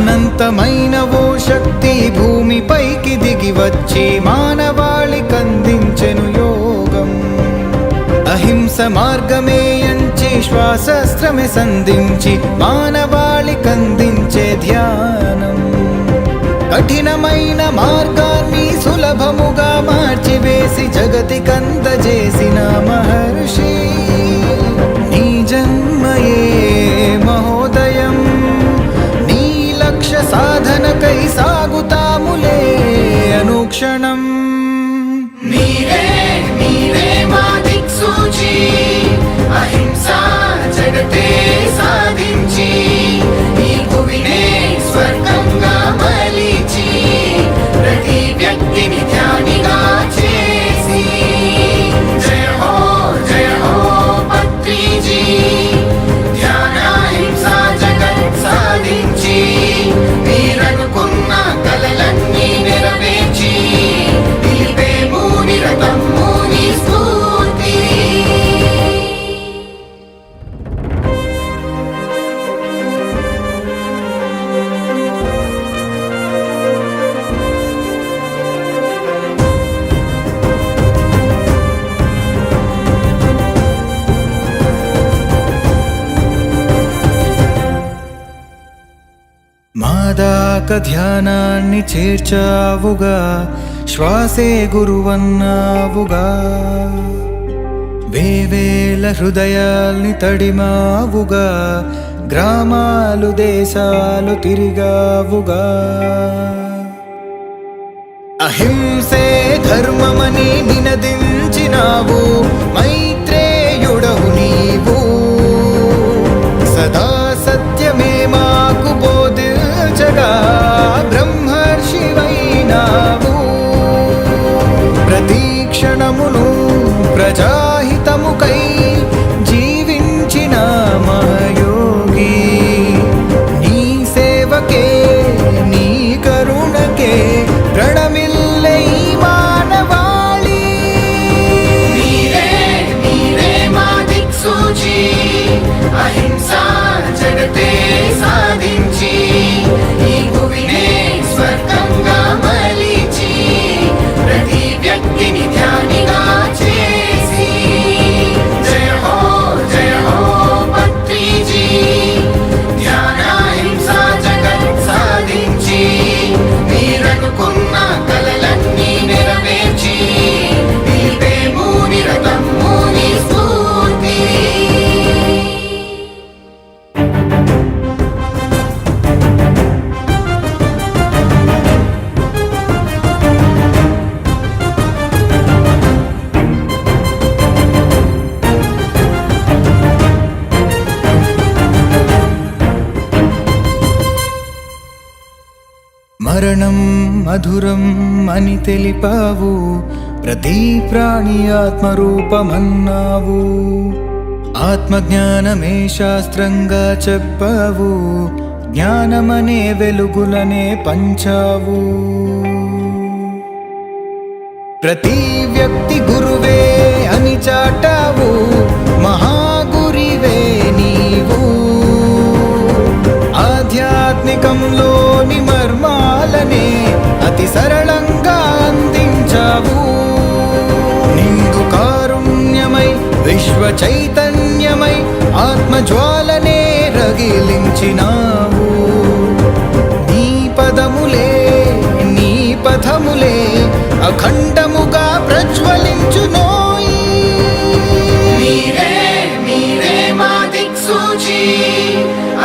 అనంతమైన ఓ శక్తి భూమిపైకి దిగి వచ్చి మానవాళి కందించెను యోగం. అహింస మార్గమే ఎంచి శ్వాసస్త్రమే సంధించి మానవాళి కందించే ధ్యానం. కఠినమైన మార్గాన్ని సులభముగా మార్చివేసి జగతి కందజేసిన మహా మాదాక ధ్యానాన్ని చేర్చావుగా శ్వాసే గురువన్నావుగా. వేవేల హృదయాల్ని తడిమావుగా గ్రామాలు దేశాలు తిరిగావుగా. అహింసే ధర్మమని నినదించినావు మై sueño con మరణం మధురం అని తెలిపావు ప్రతి ప్రాణి ఆత్మరూపమన్నావు ఆత్మజ్ఞానమే శాస్త్రంగా చెప్పావు జ్ఞానమనే వెలుగులనే పంచావు ప్రతి వ్యక్తి జ్వాలనే రగిలించినావు. నీ పదములే నీ పథములే అఖండముగా ప్రజ్వలించునోయి.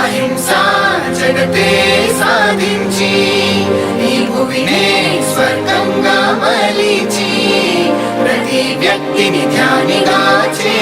అహింస జగతే సాధించి ఈ భువినే స్వర్గంగా మలిచి ప్రతి వ్యక్తిని ధ్యానిగా చే